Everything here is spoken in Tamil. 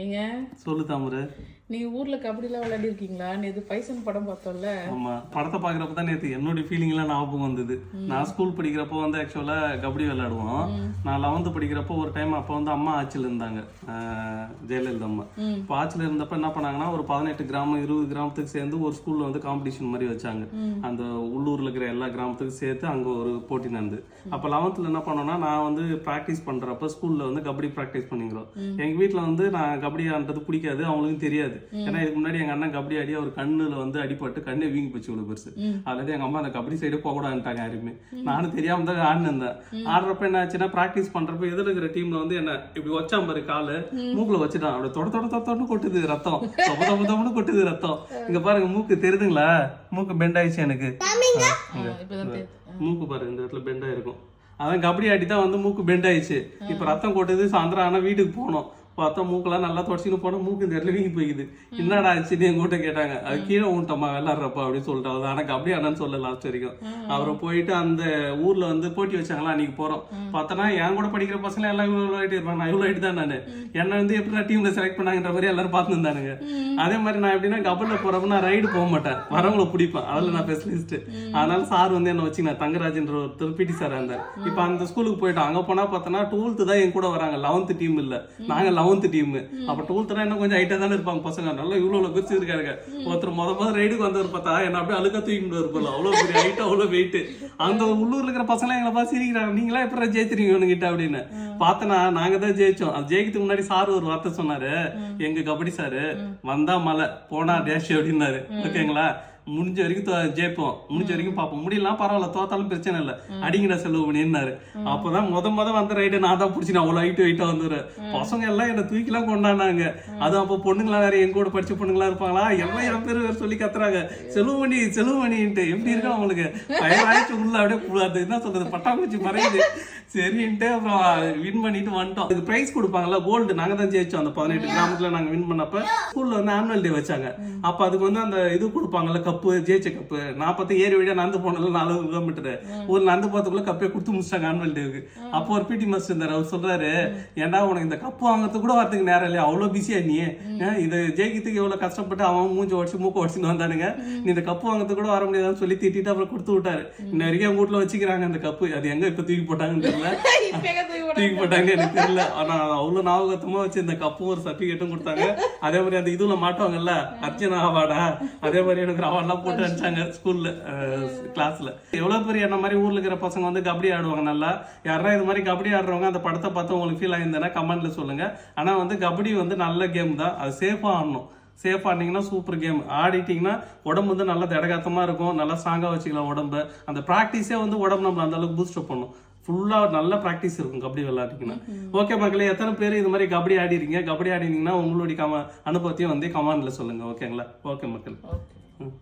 ஏங்க? சொல்லு தாமரு. நீங்க ஊர்ல கபடிலாம் விளையாடி இருக்கீங்களா? நேத்து பைசன் படம் பார்த்தோம்ல. ஆமா. படத்தை பாக்குறப்ப தான் நேத்து என்னுடைய ஃபீலிங் எல்லாம் ஞாபகம் வந்தது. நான் ஸ்கூல் படிக்கிறப்போ வந்து ஆக்சுவலா கபடி விளையாடுவோம். நான் லெவன்த் படிக்கிறப்போ ஒரு டைம் அப்போ வந்து அம்மா ஆட்சியில் இருந்தாங்க. ஜெயலலிதா அம்மா. இப்போ ஆட்சியில் இருந்தப்ப என்ன பண்ணாங்கன்னா ஒரு பதினெட்டு கிராமம் இருபது கிராமத்துக்கு சேர்ந்து ஒரு ஸ்கூல்ல வந்து காம்படிஷன் மாதிரி வச்சாங்க. அந்த உள்ளூர்ல இருக்கிற எல்லா கிராமத்துக்கும் சேர்த்து அங்க ஒரு போட்டி நடந்து அப்ப லெவன்த்ல என்ன பண்ணோம்னா நான் வந்து பிராக்டிஸ் பண்றப்ப ஸ்கூல்ல வந்து கபடி பிராக்டிஸ் பண்ணிக்கிறோம். எங்க வீட்ல வந்து நான் கபடி ஆடுறது பிடிக்காது அவங்களுக்கும் தெரியாது. ஏன்னா இதுக்கு முன்னாடி எங்க அண்ணன் கபடி ஆடி அவர் கண்ணுல வந்து அடிபட்டு கண்ணே வீங்கி போச்சு இவ்வளவு பெருசு. அதாவது எங்க அம்மா அந்த கபடி சைடு போக கூடாதுட்டாங்க யாருமே. நானும் தெரியாம தான் ஆடினு இருந்தேன் ஆடுறப்ப என்ன ஆச்சுன்னா பிராக்டிஸ் பண்றப்ப எதிர இருக்கிற டீம்ல வந்து என்ன இப்படி வச்சான் பாரு காலு மூக்குல வச்சுட்டான். அப்படி தொட தொட தொட தொட கொட்டுது ரத்தம். தொப தொப தொபன்னு கொட்டுது ரத்தம். இங்க பாருங்க மூக்கு தெரியுதுங்களா மூக்கு பெண்ட் ஆயிடுச்சு எனக்கு. மூக்கு பாருங்க இந்த இடத்துல பெண்ட் ஆயிருக்கும். அதான் கபடி ஆடி தான் வந்து மூக்கு பெண்ட் ஆயிடுச்சு. இப்ப ரத்தம் கொட்டுது சாயந்தரம் ஆனா வீட்டுக்கு போனோம். பார்த்தா மூக்கெல்லாம் நல்லா தொடச்சின்னு போனா மூக்கு இந்த இடத்துல வீங்கி போயிக்குது. என்னடா ஆச்சுன்னு எங்க வீட்டை கேட்டாங்க. அது கீழே ஊட்டமா விளாட்றப்ப அப்படின்னு சொல்லிட்டு அவ்வளவு ஆனா கபடி ஆனான்னு சொல்ல லாஸ்ட் வரைக்கும். அப்புறம் போயிட்டு அந்த ஊர்ல வந்து போட்டி வச்சாங்களா அன்னைக்கு போறோம். பார்த்தோன்னா என் கூட படிக்கிற பசங்க எல்லாம் இவ்வளவு ஆயிட்டு இருப்பாங்க நான் இவ்வளவு ஆயிட்டு தான் நானு. என்ன வந்து எப்படி டீம்ல செலக்ட் பண்ணாங்கன்ற மாதிரி எல்லாரும் பார்த்து இருந்தானுங்க. அதே மாதிரி நான் எப்படின்னா கபடில போறப்ப நான் ரைடு போக மாட்டேன். வரவங்கள பிடிப்பேன். அதுல நான் ஸ்பெஷலிஸ்ட் அதனால சார் வந்து என்ன வச்சுங்க தங்கராஜன்ற ஒருத்தர் பிடி சார் இருந்தார். இப்ப அந்த ஸ்கூலுக்கு போயிட்டோம். அங்க போனா பார்த்தோன்னா டுவெல்த் தான் என் கூட வராங்க. லெவன்த் டீம் இல்ல. நாங்க லெவன்த் டீம் அப்ப டுவெல்த் இன்னும் கொஞ்சம் ஹைட்டா தானே இருப்பாங்க பசங்க. நல்லா இவ்வளவு குச்சி இருக்காங்க. ஒருத்தர் முத முத ரைடுக்கு வந்தவர் பார்த்தா என்ன அப்படியே அழுக்க தூக்கிட்டு இருப்பல அவ்வளவு பெரிய ஹைட் அவ்வளவு வெயிட் அந்த உள்ளூர்ல இருக்கிற பசங்க எங்களை பார்த்து சிரிக்கிறாங்க. நீங்களா எப்படி ஜெயிச்சிருக்கீங்க இவனுகிட்ட அப்படின்னு. பார்த்தனா நாங்க தான் ஜெயிச்சோம். அது ஜெயிக்கிறதுக்கு முன்னாடி சார் ஒரு வார்த்தை சொன்னாரு. எங்க கபடி சாரு வந்தா மலை போனா டேஷ் அப்படின்னாரு. ஓகேங்களா? முடிஞ்ச வரைக்கும் ஜெயிப்போம். முடிஞ்ச வரைக்கும் பார்ப்போம். முடியலாம் பரவாயில்ல தோத்தாலும் பிரச்சனை இல்லை. அடிங்கடா செலவு பண்ணினாரு அப்பதான் முத முத வந்த ரைடு நான் தான் பிடிச்சி நான் அவ்வளவு ஹைட்டு வெயிட்டா வந்துடுறேன் பசங்க எல்லாம் என்ன தூக்கிலாம் கொண்டாடினாங்க. அது அப்போ பொண்ணுங்களா வேற எங்க கூட படிச்ச பொண்ணுங்களா இருப்பாங்களா? எல்லாம் என் பேர் வேற சொல்லி கத்துறாங்க. செலவு பண்ணி செலவு பண்ணிட்டு எப்படி இருக்கா அவங்களுக்கு? ஆயிடுச்சு உள்ள அப்படியே அது என்ன சொல்றது? பட்டாம்பூச்சி மறையுது. சரின்ட்டு அப்புறம் வின் பண்ணிட்டு வந்துட்டோம். இது பிரைஸ் கொடுப்பாங்கல்ல கோல்டு நாங்க தான் ஜெயிச்சோம் அந்த பதினெட்டு கிராமத்துல நாங்க வின் பண்ணப்ப. ஸ்கூல்ல வந்து ஆனுவல் டே வச்சாங்க. அப்ப அதுக்கு வந்து அந்த இது கொடுப்பாங்கல்ல கப்பு ஜெயிச்ச கப்பு. நான் பார்த்து ஏறி வழியா நடந்து போனதுல நாலு கிலோமீட்டர் ஒரு நடந்து போறதுக்குள்ள கப்பே கொடுத்து முடிச்சிட்டாங்க ஆனுவல் டேவுக்கு அப்போ ஒரு பிடி மாஸ்டர் இருந்தார் அவர் சொல்றாரு ஏன்டா உனக்கு இந்த கப்பு வாங்குறதுக்கு கூட வரதுக்கு நேரம் இல்லையா? அவ்வளவு பிஸியா நீ. இதை ஜெயிக்கிறதுக்கு எவ்வளவு கஷ்டப்பட்டு அவன் மூஞ்சி உடச்சு மூக்க உடச்சுன்னு வந்தானுங்க. நீ இந்த கப்பு வாங்குறதுக்கு கூட வர முடியாதுன்னு சொல்லி திட்டிட்டு அப்புறம் கொடுத்து விட்டாரு. இன்ன வரைக்கும் அவங்க வீட்டுல வச்சுக்கிறாங்க அந்த கப்பு. அது எங்க இப்ப தூக்கி போட்டாங்கன்னு தெரியல. தூக்கி போட- தூக்கி போட்டாங்க? எனக்கு தெரியல. ஆனா அவ்வளவு ஞாபகத்தமா வச்சு இந்த கப்பும் ஒரு சர்டிபிகேட்டும் கொடுத்தாங்க. அதே மாதிரி அந்த இதுல மாட்டுவாங்கல்ல அர்ச்சனா அவார்டா அதே மாதிரி எனக்கு அவார்ட்லாம் போட்டு அனுப்பிச்சாங்க ஸ்கூல்ல கிளாஸ்ல எவ்வளவு பெரிய என்ன மாதிரி ஊர்ல இருக்கிற பசங்க வந்து கபடி ஆடுவாங்க நல்லா? யாரா இது மாதிரி கபடி ஆடுறவங்க? அந்த படத்தை பார்த்து உங்களுக்கு ஃபீல் ஆயிருந்தேன்னா கமெண்ட்ல சொல்லுங்க. ஆனா வந்து கபடி வந்து நல்ல கேம் தான். அது சேஃபா ஆடணும். சேஃப் ஆடினீங்கன்னா சூப்பர் கேம் ஆடிட்டீங்கன்னா உடம்பு வந்து நல்லா திடகாத்தமா இருக்கும். நல்லா ஸ்ட்ராங்கா வச்சுக்கலாம் உடம்ப. அந்த ப்ராக்டிஸே வந்து உடம்பு நம்மள அந்த அளவுக்கு பூஸ்ட் பண்ணும். ஃபுல்லா நல்ல ப்ராக்டிஸ் இருக்கும் கபடி விளையாட்டிங்கன்னா ஓகே மக்களே எத்தனை பேர் இது மாதிரி கபடி ஆடிறீங்க கபடி ஆடினீங்கன்னா உங்களுடைய கம அனுபவத்தையும் வந்து கமெண்ட்ல சொல்லுங்க. ஓகேங்களா ஓகே மக்கள். ம்.